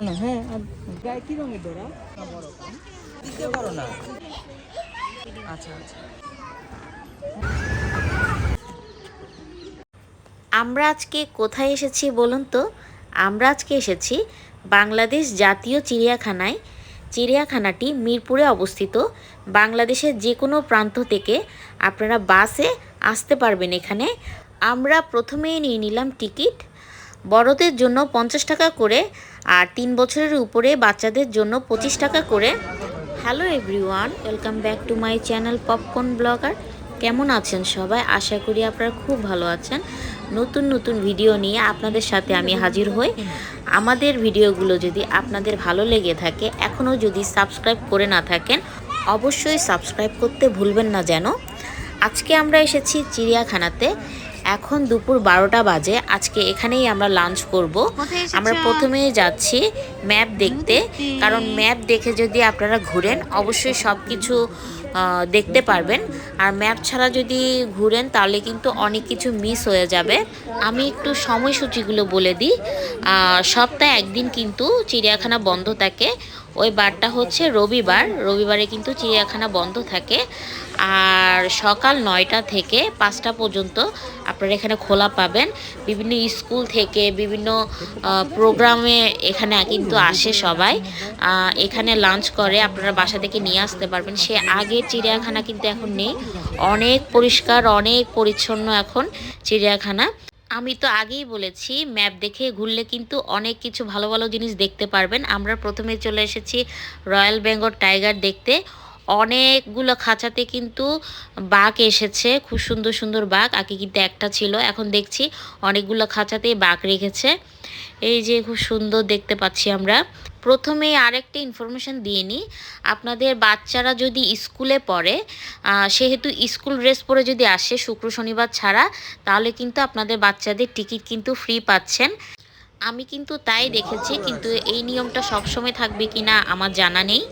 হ্যাঁ আচ্ছা আচ্ছা। আমরা আজকে কোথায় এসেছি বলুন তো? আমরা আজকে এসেছি বাংলাদেশ জাতীয় চিড়িয়াখানায়। চিড়িয়াখানাটি মিরপুরে অবস্থিত। বাংলাদেশের যে কোনো প্রান্ত থেকে আপনারা বাসে আসতে পারবেন এখানে। আমরা প্রথমেই নিয়ে নিলাম টিকিট। বড়দের জন্য পঞ্চাশ টাকা করে আর তিন বছরের উপরে বাচ্চাদের জন্য পঁচিশ টাকা করে। Hello everyone welcome back to my channel popcorn blogger কেমন আছেন সবাই? আশা করি আপনারা খুব ভালো আছেন। নতুন নতুন ভিডিও নিয়ে আপনাদের সাথে আমি হাজির হই। আমাদের ভিডিওগুলো যদি আপনাদের ভালো লেগে থাকে, এখনও যদি সাবস্ক্রাইব করে না থাকেন, অবশ্যই সাবস্ক্রাইব করতে ভুলবেন না যেন। আজকে আমরা এসেছি চিড়িয়াখানাতে। এখন দুপুর বারোটা বাজে। আজকে এখানেই আমরা লাঞ্চ করব। আমরা প্রথমে যাচ্ছি ম্যাপ দেখতে। কারণ ম্যাপ দেখে যদি আপনারা ঘুরেন অবশ্যই সব কিছু দেখতে পারবেন। আর ম্যাপ ছাড়া যদি ঘুরেন তাহলে কিন্তু অনেক কিছু মিস হয়ে যাবে। আমি একটু সময়সূচিগুলো বলে দিই। সপ্তাহে একদিন কিন্তু চিড়িয়াখানা বন্ধ থাকে। ওই বারটা হচ্ছে রবিবার। রবিবারে কিন্তু চিড়িয়াখানা বন্ধ থাকে। আর সকাল নয়টা থেকে পাঁচটা পর্যন্ত আপনারা এখানে খোলা পাবেন। বিভিন্ন স্কুল থেকে বিভিন্ন প্রোগ্রামে এখানে কিন্তু আসে সবাই। এখানে লাঞ্চ করে আপনারা বাসা থেকে নিয়ে আসতে পারবেন। সে আগের চিড়িয়াখানা কিন্তু এখন নেই। অনেক পরিষ্কার, অনেক পরিচ্ছন্ন এখন চিড়িয়াখানা। আমি তো আগেই বলেছি ম্যাপ দেখে ঘুরলে কিন্তু অনেক কিছু ভালো ভালো জিনিস দেখতে পারবেন। আমরা প্রথমে চলে এসেছি রয়্যাল বেঙ্গল টাইগার দেখতে। অনেকগুলো খাঁচাতে কিন্তু বাঘ এসেছে, খুব সুন্দর সুন্দর বাঘ, আগে কিন্তু একটা ছিল, এখন দেখছি অনেকগুলো খাঁচাতেই বাঘ রেখেছে। এই যে খুব সুন্দর দেখতে পাচ্ছি আমরা। প্রথমে আরেকটা ইনফরমেশন দিয়ে নিই। আপনাদের বাচ্চারা যদি স্কুলে পড়ে সেহেতু স্কুল ড্রেস পরে যদি আসে শুক্র, শনিবার ছাড়া, তাহলে কিন্তু আপনাদের বাচ্চাদের টিকিট কিন্তু ফ্রি পাচ্ছেন। আমি কিন্তু তাই দেখেছি, কিন্তু এই নিয়মটা সবসময় থাকবে কি না আমার জানা নেই।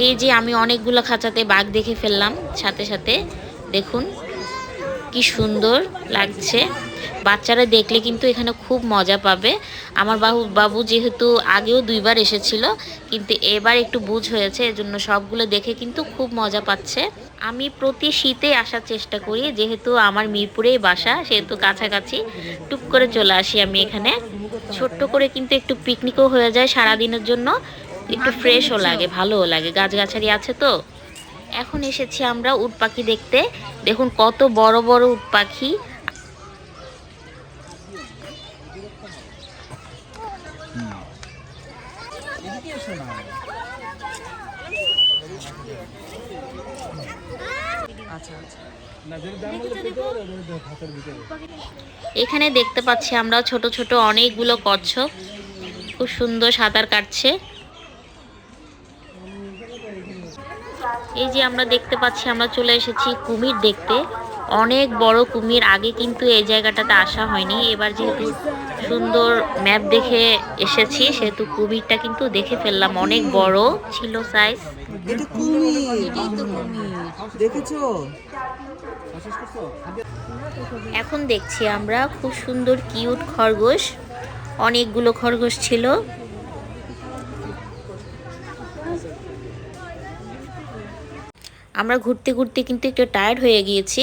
এই যে আমি অনেকগুলো খাঁচাতে বাঘ দেখে ফেললাম, সাথে সাথে দেখুন, কি সুন্দর লাগছে। বাচ্চারা দেখলে কিন্তু এখানে খুব মজা পাবে। আমার বাবু বাবু যেহেতু আগেও দুইবার এসেছিল, কিন্তু এবার একটু বুঝ হয়েছে, এজন্য সবগুলো দেখে কিন্তু খুব মজা পাচ্ছে। আমি প্রতি শীতে আসার চেষ্টা করি, যেহেতু আমার মিরপুরেই বাসা, সেহেতু কাছাকাছি। টুক করে চলে আসি আমি এখানে। ছোট্ট করে কিন্তু একটু পিকনিকও হয়ে যায় সারা দিনের জন্য। একটু ফ্রেশও লাগে, ভালোও লাগে। গাছগাছালি আছে তো। এখন এসেছি আমরা উট পাখি দেখতে। দেখুন কত বড় বড় উট পাখি এদিকে এসো না আচ্ছা আচ্ছা এখানে দেখতে পাচ্ছি আমরা ছোট ছোট অনেকগুলো কচ্ছপ। খুব সুন্দর সাঁতার কাটছে। এই যে আমরা দেখতে পাচ্ছি, আমরা চলে এসেছি কুমির দেখতে। অনেক বড় কুমির আগে কিন্তু এই জায়গাটাতে আসা হয়নি। এবার যেহেতু সুন্দর ম্যাপ দেখে এসেছি সেহেতু কুমিরটা কিন্তু দেখে ফেললাম। অনেক বড় ছিল সাইজ দেখেছ? এখন দেখছি আমরা খুব সুন্দর কিউট খরগোশ। অনেকগুলো খরগোশ ছিল। আমরা ঘুরতে ঘুরতে কিন্তু একটু টায়ার্ড হয়ে গিয়েছি।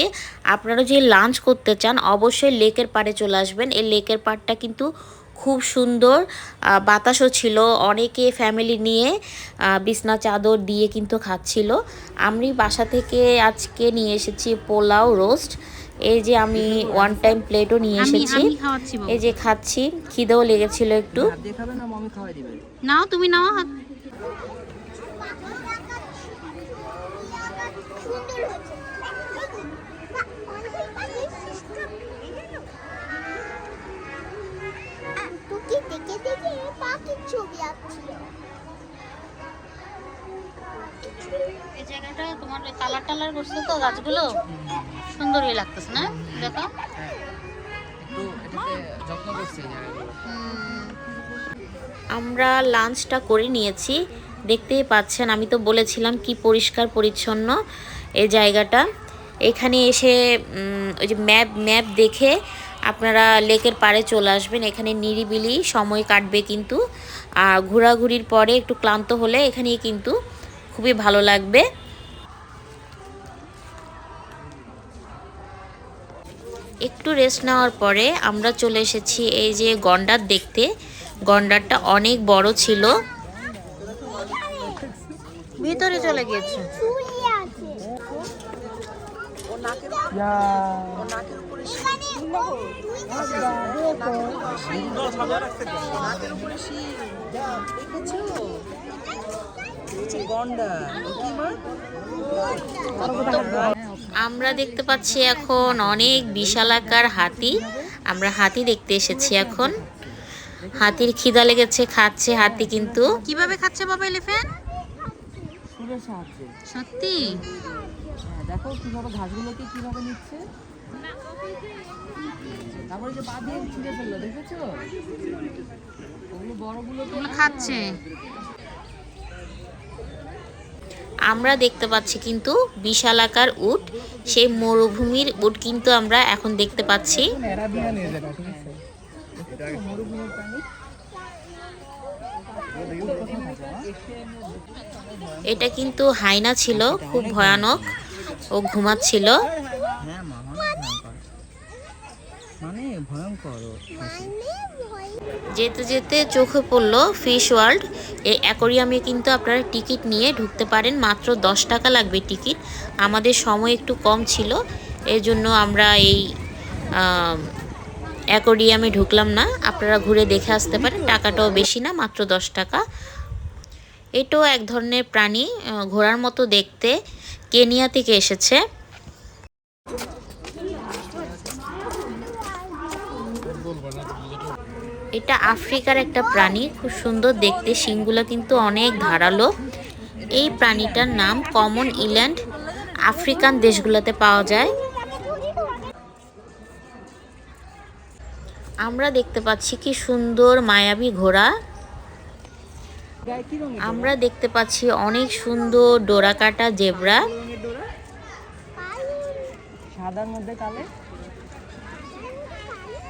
আপনারা যদি লাঞ্চ করতে চান অবশ্যই লেকের পাড়ে চলে আসবেন। এই লেকের পাড়টা কিন্তু খুব সুন্দর। বাতাসও ছিল অনেকে ফ্যামিলি নিয়ে বিছনা চাদর দিয়ে কিন্তু খাচ্ছিল। আমি বাসা থেকে আজকে নিয়ে এসেছি পোলাও রোস্ট এই যে আমি ওয়ান টাইম প্লেটও নিয়ে এসেছি। এই যে খাচ্ছি খিদেও লেগেছিল একটু। দেখাবে না মমি খাওয়াই দিবে। নাও তুমি নাও হাত টুকি দেখে দেখে পাখির ছবি আঁকছিল? এই জায়গাটা তোমার কালার টালার করছ তো গাছগুলো? সুন্দরই লাগতেছে না? দেখো। একটু এটাতে যত্ন করছে এই জায়গাগুলো। হুম, আমরা লাঞ্চটা করে নিয়েছি। দেখতেই পাচ্ছেন আমি তো বলেছিলাম কি পরিষ্কার পরিচ্ছন্ন। এই জায়গাটা। এখানে এসে ওই যে ম্যাপ ম্যাপ দেখে আপনারা লেকের পাড়ে চলে আসবেন। এখানে নিরিবিলি সময় কাটবে কিন্তু। আর ঘোরাঘুরির পরে একটু ক্লান্ত হলে এখানেই কিন্তু খুবই ভালো লাগবে। একটু রেস্ট নেওয়ার পরে আমরা চলে এসেছি এই যে গন্ডার দেখতে। গন্ডারটা অনেক বড় ছিল। ভিতরে চলে গিয়েছে। নাকের উপরে নাকের উপরে শিল দেখেছ? হচ্ছে গন্ডা? কি মা? আমরা দেখতে পাচ্ছি এখন অনেক বিশালাকার হাতি। আমরা হাতি দেখতে এসেছি এখন। হাতির খিদা লেগেছে খাচ্ছে হাতি কিন্তু। কীভাবে খাচ্ছে বাবা এলিফ্যান্ট সত্যি? দেখো ঘাসগুলোকে নিচ্ছে। তারপরে যে দিয়ে ছিঁড়ে ফেলল, দেখেছ? ওগুলো বড়গুলোকে ওগুলো খাচ্ছে। আমরা দেখতে পাচ্ছি কিন্তু বিশাল আকার উট, সেই মরুভূমির উট কিন্তু আমরা এখন দেখতে পাচ্ছি। এটা কিন্তু হাইনা ছিল, খুব ভয়ানক। ও ঘুমাচ্ছিল। হ্যাঁ মানে। যেতে যেতে চোখে পড়ল ফিশ ওয়ার্ল্ড। এই অ্যাকোরিয়ামে কিন্তু আপনারা টিকিট নিয়ে ঢুকতে পারেন। মাত্র দশ টাকা লাগবে টিকিট। আমাদের সময় একটু কম ছিল। এই জন্য আমরা এই অ্যাকোরিয়ামে ঢুকলাম না। আপনারা ঘুরে দেখে আসতে পারেন। টাকাটাও বেশি না মাত্র দশ টাকা। এটাও এক ধরনের প্রাণী ঘোড়ার মতো দেখতে। কেনিয়া থেকে এসেছে। এটা আফ্রিকার একটা প্রাণী, খুব সুন্দর দেখতে, শিংগুলো কিন্তু অনেক ধারালো। এই প্রাণীটার নাম কমন ইল্যান্ড, আফ্রিকান দেশগুলোতে পাওয়া যায়। আমরা দেখতে পাচ্ছি কি সুন্দর মায়াবী ঘোড়া। আমরা দেখতে পাচ্ছি অনেক সুন্দর ডোরা কাটা জেব্রা। সাদার মধ্যে কালে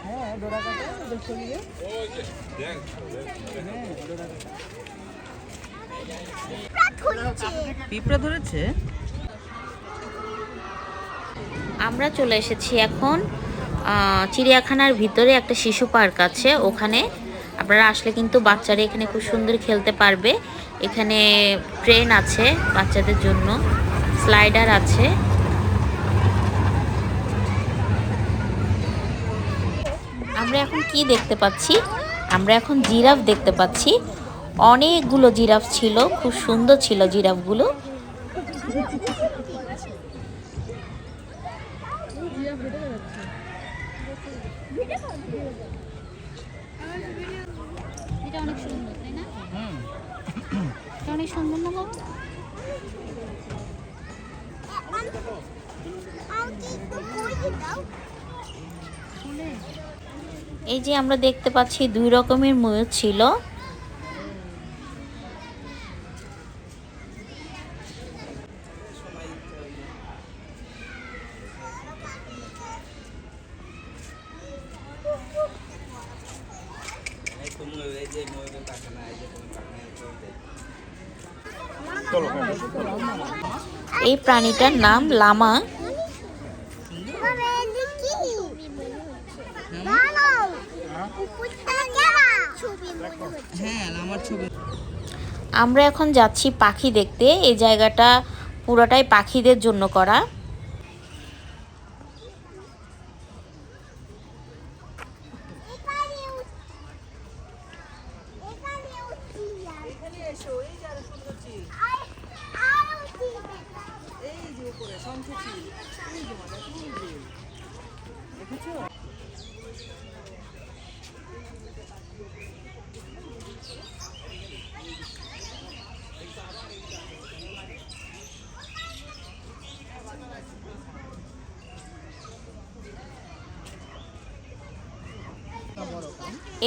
হ্যাঁ ডোরা কাটা ওদের শরীরে পিঁপড়া ধরেছে? আমরা চলে এসেছি এখন চিড়িয়াখানার ভিতরে একটা শিশু পার্ক আছে। ওখানে আপনারা আসলে কিন্তু বাচ্চারা এখানে খুব সুন্দর খেলতে পারবে। এখানে ট্রেন আছে বাচ্চাদের জন্য স্লাইডার আছে। আমরা এখন কি দেখতে পাচ্ছি? আমরা এখন জিরাফ দেখতে পাচ্ছি। অনেকগুলো জিরাফ ছিল, খুব সুন্দর ছিল জিরাফগুলো। অনেক সুন্দর না? এই যে আমরা দেখতে পাচ্ছি দুই রকমের ময়ূর ছিল। এই প্রাণীটার নাম লামা। আমার এখন যাচ্ছি পাখি দেখতে। এই জায়গাটা পুরোটাই পাখিদের জন্য করা।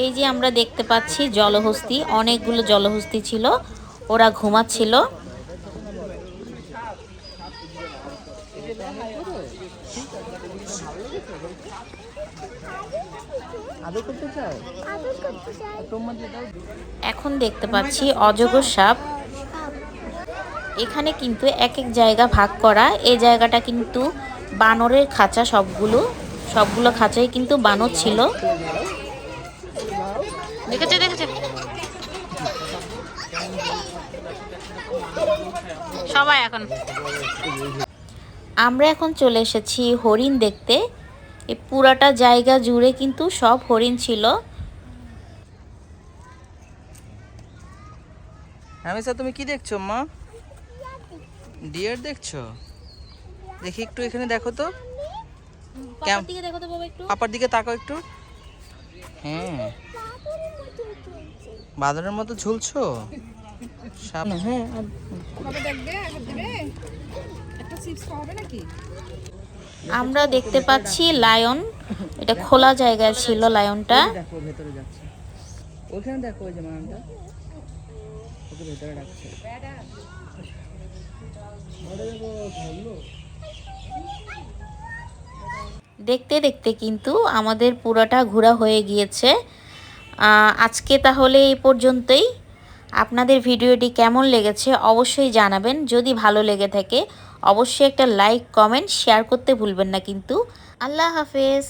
এই যে আমরা দেখতে পাচ্ছি জলহস্তি, অনেকগুলো জলহস্তি ছিল, ওরা ঘুমাচ্ছিল। এখন দেখতে পাচ্ছি অজগর সাপ। এখানে কিন্তু এক এক জায়গা ভাগ করা, এই জায়গাটা কিন্তু বানরের খাঁচা সবগুলো সবগুলো খাঁচাই কিন্তু বানর ছিল। দেখেছে দেখেছে। সবাই এখন। আমরা এখন চলে এসেছি হরিণ দেখতে। এই পুরাটা জায়গা জুড়ে কিন্তু সব হরিণ ছিল। তুমি কি দেখছ মা? ডিয়ার দেখছ? দেখি একটু এখানে দেখো তো। কেম- দিকে দেখো তো বাবা একটু। পাপার দিকে তাকাও একটু। হ্যাঁ। বাদরের মতো ঝুলছো? সাপ হ্যাঁ আমরা দেখতে পাচ্ছি লায়ন। এটা খোলা জায়গায় ছিল লায়নটা। দেখো ভেতরে যাচ্ছে। ওখানে দেখো ওই যে মানটা ওকে ভেতরে রাখছে। দেখতে দেখতে কিন্তু আমাদের পুরোটা ঘোরা হয়ে গিয়েছে। আজকে তাহলে এই পর্যন্তই। আপনাদের ভিডিওটি কেমন লেগেছে অবশ্যই জানাবেন। যদি ভালো লেগে থাকে, অবশ্যই একটা লাইক, কমেন্ট, শেয়ার করতে ভুলবেন না কিন্তু। আল্লাহ হাফেজ।